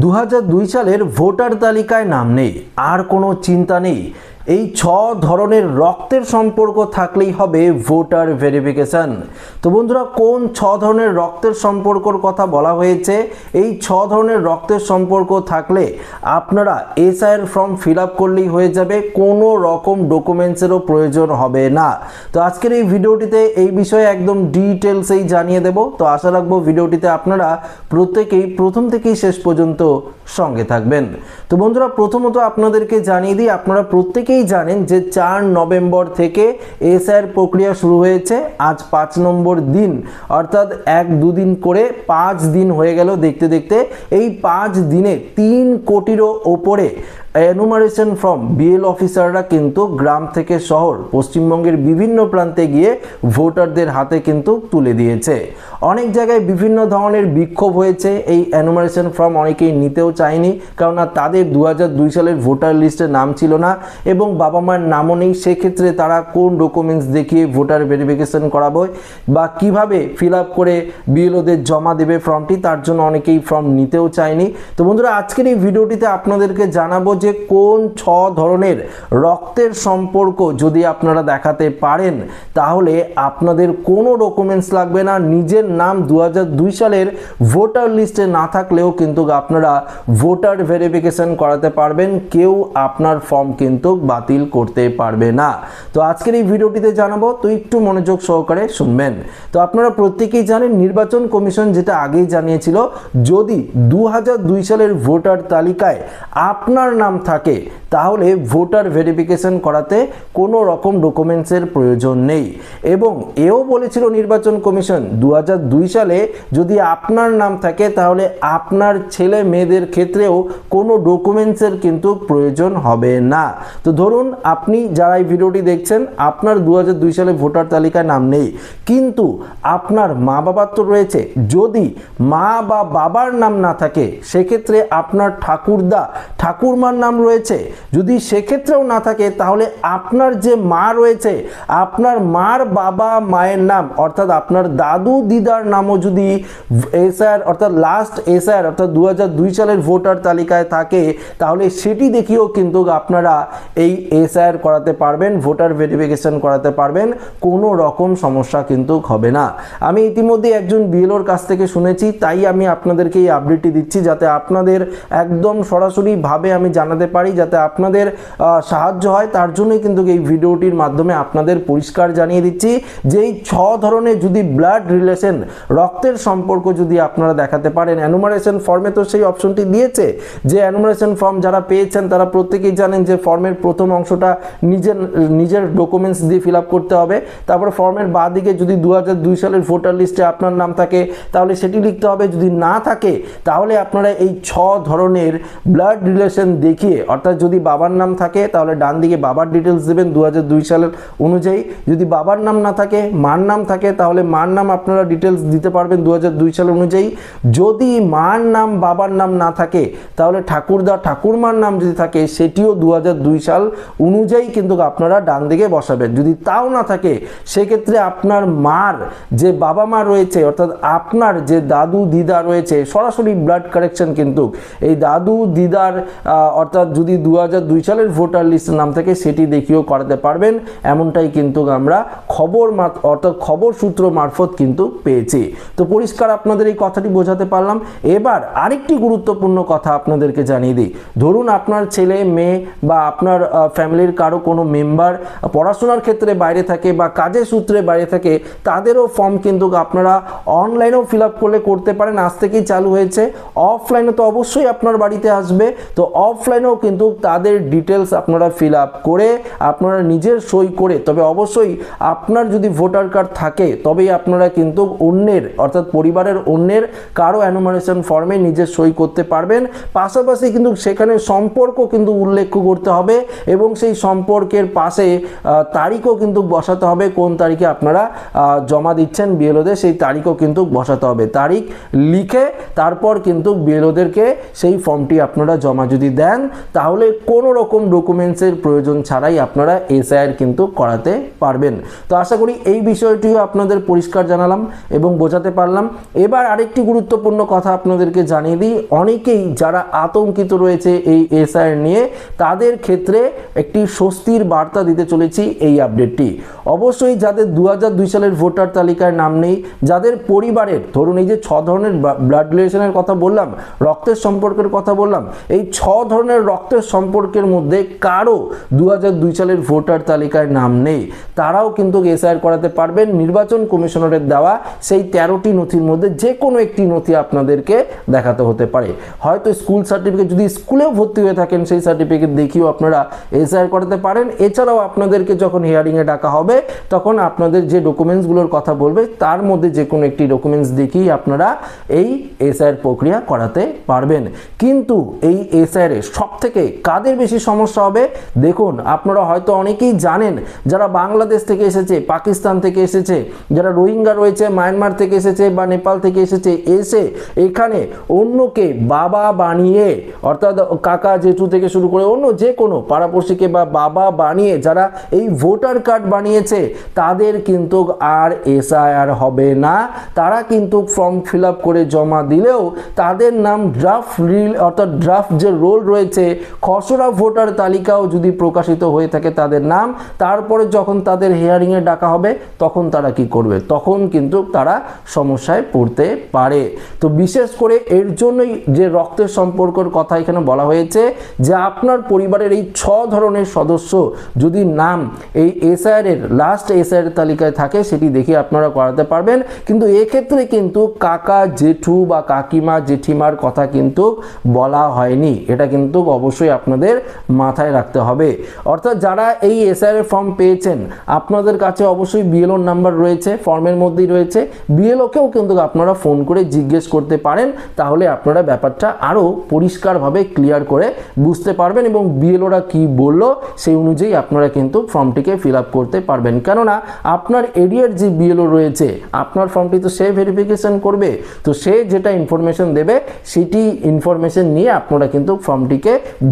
দু হাজার দুই সালের ভোটার তালিকায় নাম নেই আর কোনো চিন্তা নেই। এই ছ ধরনের রক্তের সম্পর্ক থাকলেই হবে ভোটার ভেরিফিকেশন। তো বন্ধুরা, কোন ছ ধরনের রক্তের সম্পর্কর কথা বলা হয়েছে? এই ছ ধরনের রক্তের সম্পর্ক থাকলে আপনারা এসআইয়ের ফর্ম ফিল আপ করলেই হয়ে যাবে, কোনো রকম ডকুমেন্টসেরও প্রয়োজন হবে না। তো আজকের এই ভিডিওটিতে এই বিষয়ে একদম ডিটেলসেই জানিয়ে দেব। তো আশা রাখব ভিডিওটিতে আপনারা প্রত্যেকেই প্রথম থেকেই শেষ পর্যন্ত সঙ্গে থাকবেন। তো বন্ধুরা, প্রথমত আপনাদেরকে জানিয়ে দিই, আপনারা প্রত্যেকেই জানেন যে চার নভেম্বর থেকে এসআইয়ের প্রক্রিয়া শুরু হয়েছে। আজ পাঁচ নম্বর দিন। অর্থাৎ এক দুদিন করে পাঁচ দিন হয়ে গেল দেখতে দেখতে। এই পাঁচ দিনে তিন কোটিরও ওপরে এনুমারেশন ফর্ম বিএল অফিসাররা কিন্তু গ্রাম থেকে শহর, পশ্চিমবঙ্গের বিভিন্ন প্রান্তে গিয়ে ভোটারদের হাতে কিন্তু তুলে দিয়েছে। অনেক জায়গায় বিভিন্ন ধরনের বিক্ষোভ হয়েছে, এই অ্যানুমারেশন ফর্ম অনেকেই নিতেও চায়নি, কেননা তাদের দু হাজার দুই সালের ভোটার লিস্টে নাম ছিল না এবং বাবা মায়ের নামও নেই। সেক্ষেত্রে তারা কোন ডকুমেন্টস দেখিয়ে ভোটার ভেরিফিকেশন করাবো বা কীভাবে ফিল আপ করে বিএলওদের জমা দেবে ফর্মটি তার জন্য অনেকেই ফর্ম নিতেও চায়নি। তো বন্ধুরা, আজকের এই ভিডিওটিতে আপনাদেরকে জানাব যে কোন ছ ধরনের রক্তের সম্পর্ক যদি আপনারা দেখাতে পারেন, তাহলে আপনাদের কোনো ডকুমেন্টস লাগবে না। নিজের নাম দু হাজার দুই সালের ভোটার লিস্টে না থাকলেও কিন্তু আপনারা ভোটার ভেরিফিকেশন করাতে পারবেন। কেউ আপনার ফর্ম কিন্তু বাতিল করতে পারবে না। তো আজকের এই ভিডিওটিতে জানাব, তো একটু মনোযোগ সহকারে শুনবেন। তো আপনারা প্রত্যেকেই জানেন, নির্বাচন কমিশন যেটা আগেই জানিয়েছিল, যদি দু হাজার দুই সালের ভোটার তালিকায় আপনার নাম থাকে, তাহলে ভোটার ভেরিফিকেশন করাতে কোনো রকম ডকুমেন্টসের প্রয়োজন নেই। এবং এও বলেছিল নির্বাচন কমিশন দু হাজার দুই সালে যদি আপনার নাম থাকে, তাহলে আপনার ছেলে মেয়েদের ক্ষেত্রেও কোনো ডকুমেন্টসের কিন্তু প্রয়োজন হবে না। তো ধরুন, আপনি যারা এই ভিডিওটি দেখছেন, আপনার দু হাজার দুই সালে ভোটার তালিকায় নাম নেই। কিন্তু আপনার মা বাবার তো রয়েছে। যদি মা বা বাবার নাম না থাকে, সেক্ষেত্রে আপনার ঠাকুরদা, ঠাকুরমার নাম রয়েছে। যদি সেক্ষেত্রেও না থাকে, তাহলে আপনার যে মা রয়েছে, আপনার মার বাবা মায়ের নাম, অর্থাৎ আপনার দাদু দিদার নামও যদি এসআর অর্থাৎ লাস্ট এসআর অর্থাৎ দু সালের ভোটার তালিকায় থাকে, তাহলে সেটি দেখিয়েও কিন্তু আপনারা এই এসআর করাতে পারবেন, ভোটার ভেরিফিকেশন করাতে পারবেন, কোনো রকম সমস্যা কিন্তু হবে না। আমি ইতিমধ্যে একজন বিএলওর কাছ থেকে শুনেছি, তাই আমি আপনাদেরকে এই আপডেটটি দিচ্ছি, যাতে আপনাদের একদম সরাসরিভাবে আমি জানাতে পারি যাতে আপনাদের সাহায্য হয়। তার জন্যই কিন্তু এই ভিডিওটির মাধ্যমে আপনাদের পরিষ্কার জানিয়ে দিচ্ছি যে এই ছ ধরনের যদি ব্লাড রিলেশন রক্তের সম্পর্ক যদি আপনারা দেখাতে পারেন অ্যানুমারেশন ফর্মে তো সেই অপশনটি দিয়েছে যে অ্যানুমারেশন ফর্ম যারা পেয়েছেন, তারা প্রত্যেকেই জানেন যে ফর্মের প্রথম অংশটা নিজের নিজের ডকুমেন্টস দিয়ে ফিল করতে হবে। তারপর ফর্মের বাঁ দিকে যদি দু হাজার দুই সালের ভোটার লিস্টে আপনার নাম থাকে, তাহলে সেটি লিখতে হবে। যদি না থাকে, তাহলে আপনারা এই ছ ধরনের ব্লাড রিলেশন দেখিয়ে, অর্থাৎ যদি বাবার নাম থাকে, তাহলে ডান দিকে বাবার ডিটেলস দেবেন দু হাজার দুই সালের অনুযায়ী। যদি বাবার নাম না থাকে, মার নাম থাকে, তাহলে মার নাম আপনারা ডিটেলস দিতে পারবেন দু হাজার দুই সাল অনুযায়ী। যদি মার নাম, বাবার নাম না থাকে, তাহলে ঠাকুরদা, ঠাকুরমার নাম যদি থাকে, সেটিও দু হাজার দুই সাল অনুযায়ী কিন্তু আপনারা ডান দিকে বসাবেন। যদি তাও না থাকে, সেক্ষেত্রে আপনার মার যে বাবা মা রয়েছে, অর্থাৎ আপনার যে দাদু, দিদা রয়েছে, সরাসরি ব্লাড কারেকশন কিন্তু এই দাদু, দিদার অর্থাৎ যদি দু হাজার দুই সালের ভোটার লিস্টের নাম থাকে, সেটি দেখিয়েও করাতে পারবেন। এমনটাই কিন্তু আমরা খবর অর্থাৎ খবর সূত্র মারফত কিন্তু পেয়েছি। তো পরিষ্কার আপনাদের এই কথাটি বোঝাতে পারলাম। এবার আরেকটি গুরুত্বপূর্ণ কথা আপনাদেরকে জানিয়ে দিই। ধরুন আপনার ছেলে, মেয়ে বা আপনার ফ্যামিলির কারও কোনো মেম্বার পড়াশোনার ক্ষেত্রে বাইরে থাকে বা কাজের সূত্রে বাইরে থাকে, তাদেরও ফর্ম কিন্তু আপনারা অনলাইনেও ফিল আপ করলে করতে পারেন। আজ থেকেই চালু হয়েছে। অফলাইনে তো অবশ্যই আপনার বাড়িতে আসবে। তো অফলাইনেও কিন্তু তাদের ডিটেলস আপনারা ফিল আপ করে আপনারা নিজের সই করে, তবে অবশ্যই আপনার যদি ভোটার কার্ড থাকে, তবেই আপনারা কিন্তু অন্যের, অর্থাৎ পরিবারের অন্যের কারও অ্যানুমারেশন ফর্মে নিজের সই করতে পারবেন। পাশাপাশি কিন্তু সেখানে সম্পর্ক কিন্তু উল্লেখ করতে হবে এবং সেই সম্পর্কের পাশে তারিখও কিন্তু বসাতে হবে, কোন তারিখে আপনারা জমা দিচ্ছেন বিএলওদের, সেই তারিখও কিন্তু বসাতে হবে। তারিখ লিখে তারপর কিন্তু বিএলওদেরকে সেই ফর্মটি আপনারা জমা যদি দেন তাহলে কোনো রকম ডকুমেন্টসের প্রয়োজন ছাড়াই আপনারা এসআইআর কিন্তু করাতে পারবেন। তো আশা করি এই বিষয়টিও আপনাদের পরিষ্কার জানালাম এবং বোঝাতে পারলাম। এবার আরেকটি গুরুত্বপূর্ণ কথা আপনাদেরকে জানিয়ে দিই। অনেকেই যারা আতঙ্কিত রয়েছে এই এসআইআর নিয়ে, তাদের ক্ষেত্রে একটি স্বস্তির বার্তা দিতে চলেছি এই আপডেটটি। অবশ্যই যাদের দু সালের ভোটার তালিকায় নাম নেই, যাদের পরিবারের, ধরুন এই যে ছ ধরনের ব্লাড রিলেশনের কথা বললাম, রক্তের সম্পর্কের কথা বললাম, এই ছ ধরনের রক্তের সম্পর্কের মধ্যে কারও দু সালের ভোটার তালিকায় নাম নেই। তারাও কিন্তু এসআইআর করাতে পারবেন। নির্বাচন কমিশনারের দেওয়া সেই তেরোটি নথির মধ্যে যে কোনো একটি নথি আপনাদেরকে দেখাতে হতে পারে। হয়তো স্কুল সার্টিফিকেট, যদি স্কুলেও ভর্তি হয়ে থাকেন সেই সার্টিফিকেট দেখিয়েও আপনারা এসআইআর করাতে পারেন। এছাড়াও আপনাদেরকে যখন হিয়ারিংয়ে ডাকা হবে, তখন আপনাদের যে ডকুমেন্টসগুলোর কথা বলবে, তার মধ্যে যে কোনো একটি ডকুমেন্টস দেখিয়ে আপনারা এই এসআইআর প্রক্রিয়া করাতে পারবেন। কিন্তু এই এসআইআর সব থেকে কাদের বেশি সমস্যা হবে? দেখুন, আপনারা হয়তো অনেকেই জানেন, যারা বাংলাদেশ থেকে এসেছে, পাকিস্তান থেকে এসেছে, যারা রোহিঙ্গা রয়েছে, মায়ানমার থেকে এসেছে বা নেপাল থেকে এসেছে, এসে এখানে অন্যকে বাবা বানিয়ে, অর্থাৎ কাকা জেঠু থেকে শুরু করে অন্য যে কোনো পাড়াপড়শিকে বা বাবা বানিয়ে যারা এই ভোটার কার্ড বানিয়েছে, তাদের কিন্তু আর এসআইআর হবে না। তারা কিন্তু ফর্ম ফিল করে জমা দিলেও তাদের নাম ড্রাফট রিল অর্থাৎ ড্রাফট যে রোল রয়েছে খসড়া ভোটার তালিকাও যদি প্রকাশিত হয়ে থাকে তাদের নাম, তারপরে যখন তাদের হিয়ারিংয়ে ডাকা হবে, তখন তারা কি করবে? তখন কিন্তু তারা সমস্যায় পড়তে পারে। তো বিশেষ করে এর জন্যই যে রক্তের সম্পর্কের কথা এখানে বলা হয়েছে, যে আপনার পরিবারের এই ছ ধরনের সদস্য যদি নাম এই এসআইআর এর লাস্ট এসআইআর তালিকায় থাকে, সেটি দেখে আপনারা করাতে পারবেন। কিন্তু এক্ষেত্রে কিন্তু কাকা জেঠু বা কাকিমা জেঠিমার কথা কিন্তু বলা হয়নি। এটা কিন্তু অবশ্যই আপনাদের মাথায় রাখতে হবে। অর্থাৎ যারা এই এসআইআর ফর্ম পেয়েছেন, আপনাদের কাছে অবশ্যই বিএলওর নাম্বার রয়েছে ফর্মের মধ্যেই রয়েছে। বিএলওকেও কিন্তু আপনারা ফোন করে জিজ্ঞেস করতে পারেন, তাহলে আপনারা ব্যাপারটা আরও পরিষ্কারভাবে ক্লিয়ার করে বুঝতে পারবেন এবং বিএলওরা কি বলল সেই অনুযায়ী আপনারা কিন্তু ফর্মটিকে ফিল করতে পারবেন। কেননা আপনার এরিয়ার যে বিএলও রয়েছে, আপনার ফর্মটি তো সে ভেরিফিকেশন করবে। তো সে যেটা ইনফরমেশন দেবে, সেটি ইনফরমেশন নিয়ে আপনারা কিন্তু ফর্মটিকে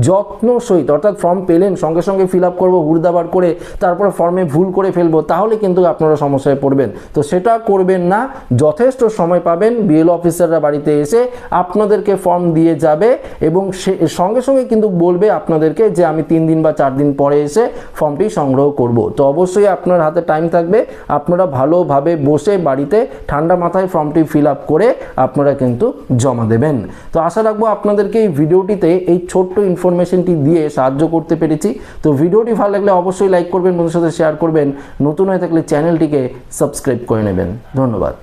যত্ন সহিত, অর্থাৎ ফর্ম পেলেন, সঙ্গে সঙ্গে ফিল আপ করব হুড়দাবার করে তারপর ফর্মে ভুল করে ফেলব, তাহলে কিন্তু আপনারা সমস্যায় পড়বেন। তো সেটা করবেন না, যথেষ্ট সময় পাবেন বিএল অফিসাররা বাড়িতে এসে আপনাদেরকে ফর্ম দিয়ে যাবে এবং সে, সঙ্গে সঙ্গে কিন্তু বলবে আপনাদেরকে যে আমি তিন দিন বা চার দিন পরে এসে ফর্মটি সংগ্রহ করব। তো অবশ্যই আপনার হাতে টাইম থাকবে, আপনারা ভালোভাবে বসে বাড়িতে ঠান্ডা মাথায় ফর্মটি ফিল আপ করে আপনারা কিন্তু জমা দেবেন। তো আশা রাখব আপনাদেরকে এই ভিডিওটিতে এই ছোট্ট ইনফরমেশনটি দিয়ে সাহায্য করতে পেরেছি। তো ভিডিওটি ভালো লাগলে অবশ্যই লাইক করবেন বন্ধুর সাথে শেয়ার করবেন। নতুন হয়ে থাকলে চ্যানেলটিকে সাবস্ক্রাইব করে নেবেন। ধন্যবাদ।